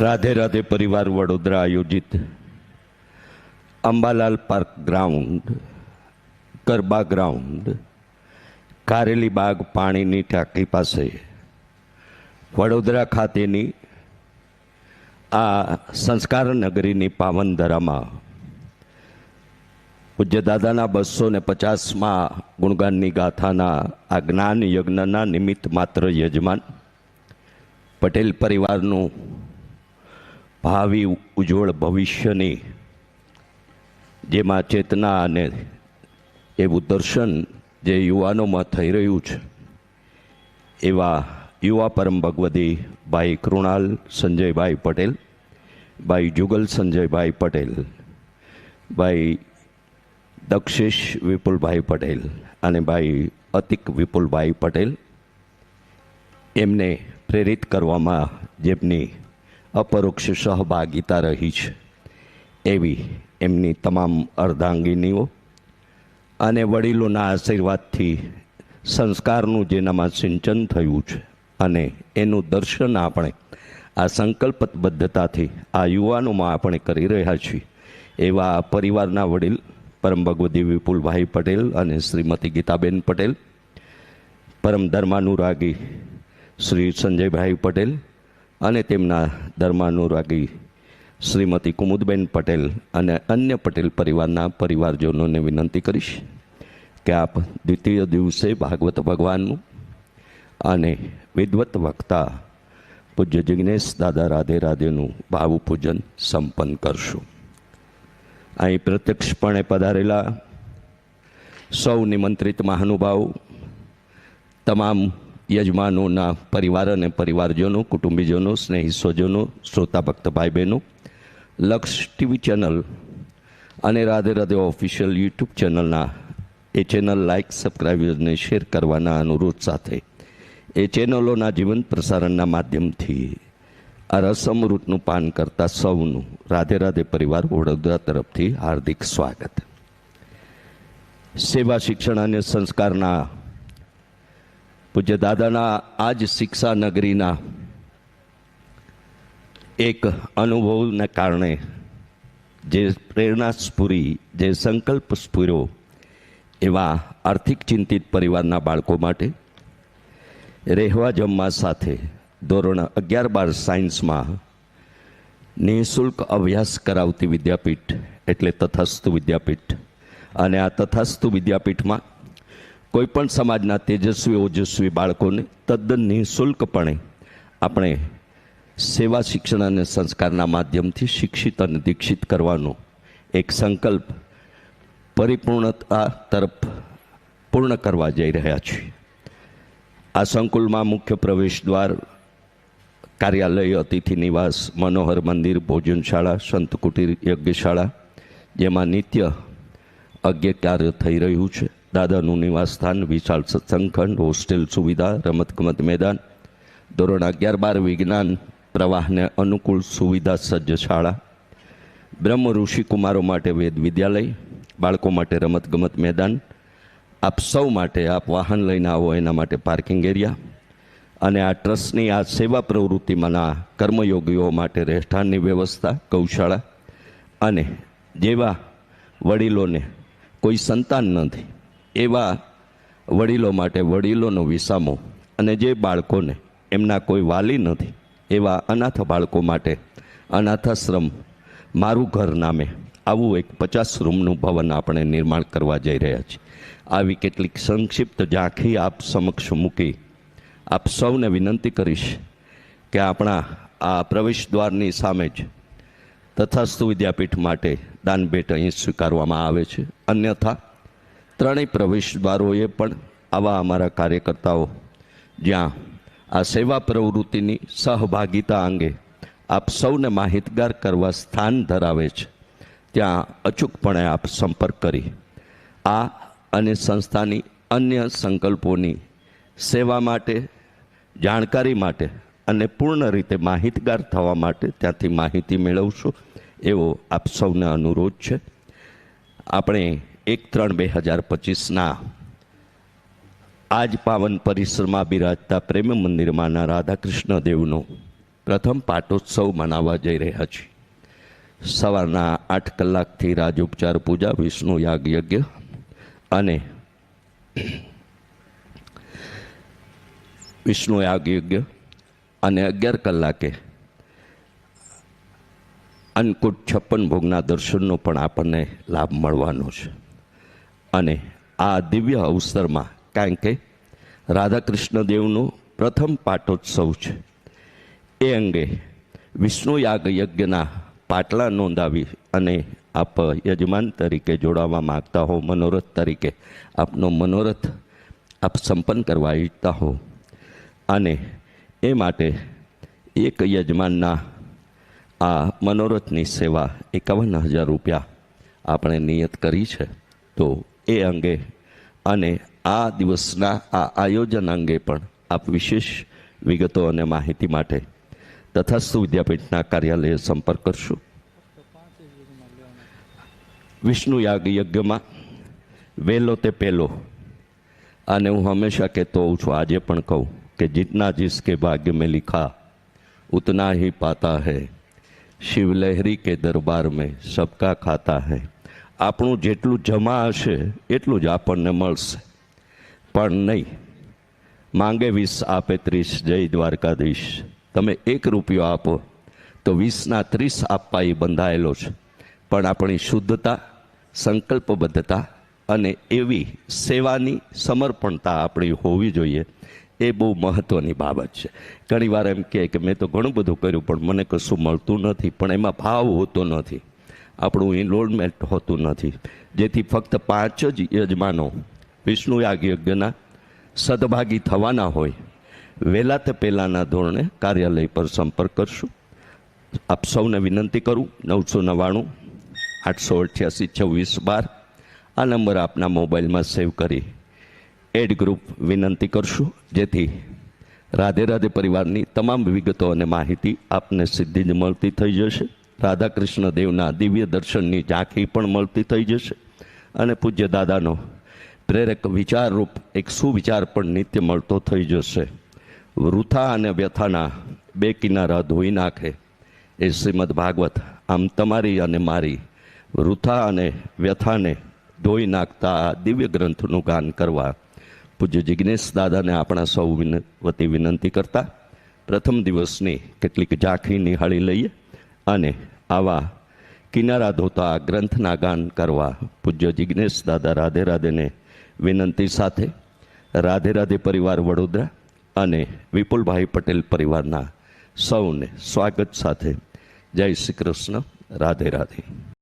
રાધે રાધે પરિવાર વડોદરા આયોજિત Ambalal park ground, Garba ground, Kareli Baug પાણીની ટાંકી પાસે વડોદરા ખાતેની આ સંસ્કાર નગરીની પાવનધરામાં પૂજ્ય દાદાના બસો ને પચાસમાં ગુણગાનની ગાથાના આ જ્ઞાન યજ્ઞના નિમિત્ત માત્ર યજમાન પટેલ પરિવારનું ભાવિ ઉજ્જવળ ભવિષ્યની જેમાં ચેતના અને એવું દર્શન જે યુવાનોમાં થઈ રહ્યું છે, એવા યુવા પરમ ભગવતી ભાઈ કૃણાલ સંજયભાઈ પટેલ, ભાઈ જુગલ સંજયભાઈ પટેલ, ભાઈ દક્ષેશ વિપુલભાઈ પટેલ અને ભાઈ અતિક વિપુલભાઈ પટેલ એમને પ્રેરિત કરવામાં જેમની અપરોક્ષ સહભાગિતા રહી છે, એવી એમની તમામ અર્ધાંગીનીઓ અને વડીલોના આશીર્વાદથી સંસ્કારનું જેનામાં સિંચન થયું છે અને એનું દર્શન આપણે આ સંકલ્પબદ્ધતાથી આ યુવાનોમાં આપણે કરી રહ્યા છીએ, એવા પરિવારના વડીલ પરમ ભગવતી વિપુલભાઈ પટેલ અને શ્રીમતી ગીતાબેન પટેલ, પરમ ધર્માનુરાગી શ્રી સંજયભાઈ પટેલ અને તેમના ધર્માનુરાગી શ્રીમતી કુમુદબેન પટેલ અને અન્ય પટેલ પરિવારના પરિવારજનોને વિનંતી કરીશ કે આપ દ્વિતીય દિવસે ભાગવત ભગવાનનું અને વિદવત વક્તા પૂજ્ય જિજ્ઞેશ દાદા રાધે રાધેનું ભાવપૂજન સંપન્ન કરશું. અહીં પ્રત્યક્ષપણે પધારેલા સૌ નિમંત્રિત મહાનુભાવ તમામ યજમાનોના પરિવાર અને પરિવારજનો, કુટુંબીજનો સ્નેહી સ્વજનો શ્રોતા ભક્ત ભાઈ બહેનો લક્ષ ટીવી ચેનલ અને રાધે રાધે ઓફિશિયલ યુટ્યુબ ચેનલના એ ચેનલ લાઇક સબસ્ક્રાઇબ અને શેર કરવાના અનુરોધ સાથે એ ચેનલોના જીવંત પ્રસારણના માધ્યમથી આ રસમૃતનું પાન કરતા સૌનું રાધે રાધે પરિવાર વડોદરા તરફથી હાર્દિક સ્વાગત. સેવા શિક્ષણ અને સંસ્કારના પૂજ્ય દાદાના આજ શિક્ષા નગરીના એક અનુભવને કારણે જે પ્રેરણા સ્ફૂરી, જે સંકલ્પ સ્ફૂર્યો એવા આર્થિક ચિંતિત પરિવારના બાળકો માટે રહેવા જમવા સાથે ધોરણ અગિયાર બાર સાયન્સમાં નિઃશુલ્ક અભ્યાસ કરાવતી વિદ્યાપીઠ એટલે તથાસ્તુ વિદ્યાપીઠ. અને આ તથાસ્તુ વિદ્યાપીઠમાં કોઈપણ સમાજના તેજસ્વી, ઓજસ્વી બાળકોને તદ્દન નિઃશુલ્કપણે આપણે સેવા શિક્ષણ અને સંસ્કારના માધ્યમથી શિક્ષિત અને દીક્ષિત કરવાનો એક સંકલ્પ પરિપૂર્ણતા તરફ પૂર્ણ કરવા જઈ રહ્યા છીએ. આ સંકુલમાં મુખ્ય પ્રવેશ દ્વાર કાર્યાલય, અતિથિ નિવાસ, મનોહર મંદિર, ભોજનશાળા, સંત કુટીર યજ્ઞશાળા, જેમાં નિત્ય અજ્ઞ કાર્ય થઈ રહ્યું છે. દાદાનું નિવાસસ્થાન વિશાળ સત્સંગખંડ, હોસ્ટેલ સુવિધા, રમતગમત મેદાન, ધોરણ અગિયાર બાર વિજ્ઞાન, પ્રવાહને અનુકૂળ સુવિધા સજ્જ શાળા, બ્રહ્મ ઋષિ કુમારો માટે વેદ વિદ્યાલય, બાળકો માટે રમતગમત મેદાન, આપ સૌ માટે આપ વાહન લઈને આવો, એના માટે પાર્કિંગ એરિયા અને આ ટ્રસ્ટની આ સેવા પ્રવૃત્તિમાંના કર્મયોગીઓ માટે રહેઠાણની વ્યવસ્થા, ગૌશાળા અને જેવા વડીલોને કોઈ સંતાન નથી એવા વડીલો માટે વડીલોનો વિસામો અને જે બાળકોને એમના કોઈ વાલી નથી એવા અનાથ બાળકો માટે અનાથાશ્રમ મારું ઘર નામે આવું એક પચાસ રૂમનું ભવન આપણે નિર્માણ કરવા જઈ રહ્યા છીએ. આવી કેટલીક સંક્ષિપ્ત ઝાંખી આપ સમક્ષ મૂકી આપ સૌને વિનંતી કરીશ કે આપણા આ પ્રવેશ દ્વારની સામે જ તથાસ્તુ વિદ્યાપીઠ માટે દાન ભેટ અહીં સ્વીકારવામાં આવે છે. અન્યથા ત્રણેય પ્રવેશ દ્વારોએ પણ આવા અમારા કાર્યકર્તાઓ જ્યાં આ સેવા પ્રવૃત્તિની સહભાગિતા અંગે આપ સૌને માહિતગાર કરવા સ્થાન ધરાવે છે, ત્યાં અચૂકપણે આપ સંપર્ક કરી આ અને સંસ્થાની અન્ય સંકલ્પોની સેવા માટે જાણકારી માટે અને પૂર્ણ રીતે માહિતગાર થવા માટે ત્યાંથી માહિતી મેળવશો, એવો આપ સૌને અનુરોધ છે. આપણે એક ત્રણ બે હજાર પચીસના આજ પાવન પરિસરમાં બિરાજતા પ્રેમ મંદિરમાંના રાધાકૃષ્ણ દેવનો પ્રથમ પાટોત્સવ મનાવવા જઈ રહ્યા છીએ. સવારના આઠ કલાકથી રાજોપચાર પૂજા, વિષ્ણુ યાગ યજ્ઞ અને વિષ્ણુ યાગ યજ્ઞ અને અગિયાર કલાકે અન્નકૂટ છપ્પન ભોગના દર્શનનો પણ આપણને લાભ મળવાનો છે. અને આ દિવ્ય અવસરમાં કારણ કે રાધાકૃષ્ણ દેવનું પ્રથમ પાટોત્સવ છે, એ અંગે વિષ્ણુ યાગ યજ્ઞના પાટલા નોંધાવી અને આપ યજમાન તરીકે જોડાવા માગતા હો, મનોરથ તરીકે આપનો મનોરથ આપ સંપન્ન કરવા ઈચ્છતા હો અને એ માટે એક યજમાનના આ મનોરથની સેવા એકાવન હજાર રૂપિયા આપણે નિયત કરી છે. તો એ અંગે અને આ દિવસના આ આયોજન અંગે પણ આપ વિશેષ વિગતો અને માહિતી માટે તથાસ્તુ વિદ્યાપીઠના કાર્યાલયે સંપર્ક કરશું. વિષ્ણુ યાગ યજ્ઞમાં વહેલો તે પહેલો. અને હું હંમેશા કહેતો હોઉં છું, આજે પણ કહું કે જીતના जिसके भाग्य में लिखा उतना ही पाता है શિવલહેરી કે દરબાર મેં સબકા ખાતા હૈ આપણું જેટલું જમા હશે એટલું જ આપણને મળશે પણ નહીં માંગે વીસ આપે ત્રીસ જય દ્વારકાધીશ તમે એક રૂપિયો આપો તો વીસના ત્રીસ આપવા એ બંધાયેલો છે પણ આપણી શુદ્ધતા સંકલ્પબદ્ધતા અને એવી સેવાની સમર્પણતા આપણી હોવી જોઈએ એ બહુ મહત્ત્વની બાબત છે. ઘણીવાર એમ કહે કે મેં તો ઘણું બધું કર્યું, પણ મને કશું મળતું નથી, પણ એમાં ભાવ હોતો નથી. આપણું ઇનરોલમેન્ટ હોતું નથી. જેથી ફક્ત પાંચ જ યજમાનો વિષ્ણુ યાગ સદભાગી થવાના હોય. વહેલા તે પહેલાંના ધોરણે કાર્યાલય પર સંપર્ક કરશું. આપ સૌને વિનંતી કરું, નવસો નવ્વાણું, આઠસો અઠ્યાસી, છવ્વીસ બાર, આ નંબર આપના મોબાઈલમાં સેવ કરી એડ ગ્રુપ વિનંતી કરશું. જેથી રાધે રાધે પરિવારની તમામ વિગતો અને માહિતી આપને સીધી જ મળતી થઈ જશે. રાધાકૃષ્ણ દેવના દિવ્ય દર્શનની ઝાંખી પણ મળતી થઈ જશે. અને પૂજ્ય દાદાનો પ્રેરક વિચારરૂપ એક સુવિચાર પણ નિત્ય મળતો થઈ જશે. વૃથા અને વ્યથાના બે કિનારા ધોઈ નાખે. એ શ્રીમદ ભાગવત આમ તમારી અને મારી વૃથા અને વ્યથાને ધોઈ નાખતા દિવ્ય ગ્રંથનું ગાન કરવા પૂજ્ય જિજ્ઞેશ દાદાને આપણા સૌ વતી વિનંતી કરતા પ્રથમ દિવસની કેટલીક ઝાંખી નિહાળી લઈએ અને આવા કિનારા ધોતા ગ્રંથના ગાન કરવા પૂજ્ય જિજ્ઞેશ દાદા રાધે રાધેને વિનંતી સાથે રાધે રાધે પરિવાર વડોદરા અને વિપુલભાઈ પટેલ પરિવારના સૌને સ્વાગત સાથે જય શ્રી કૃષ્ણ, રાધે રાધે.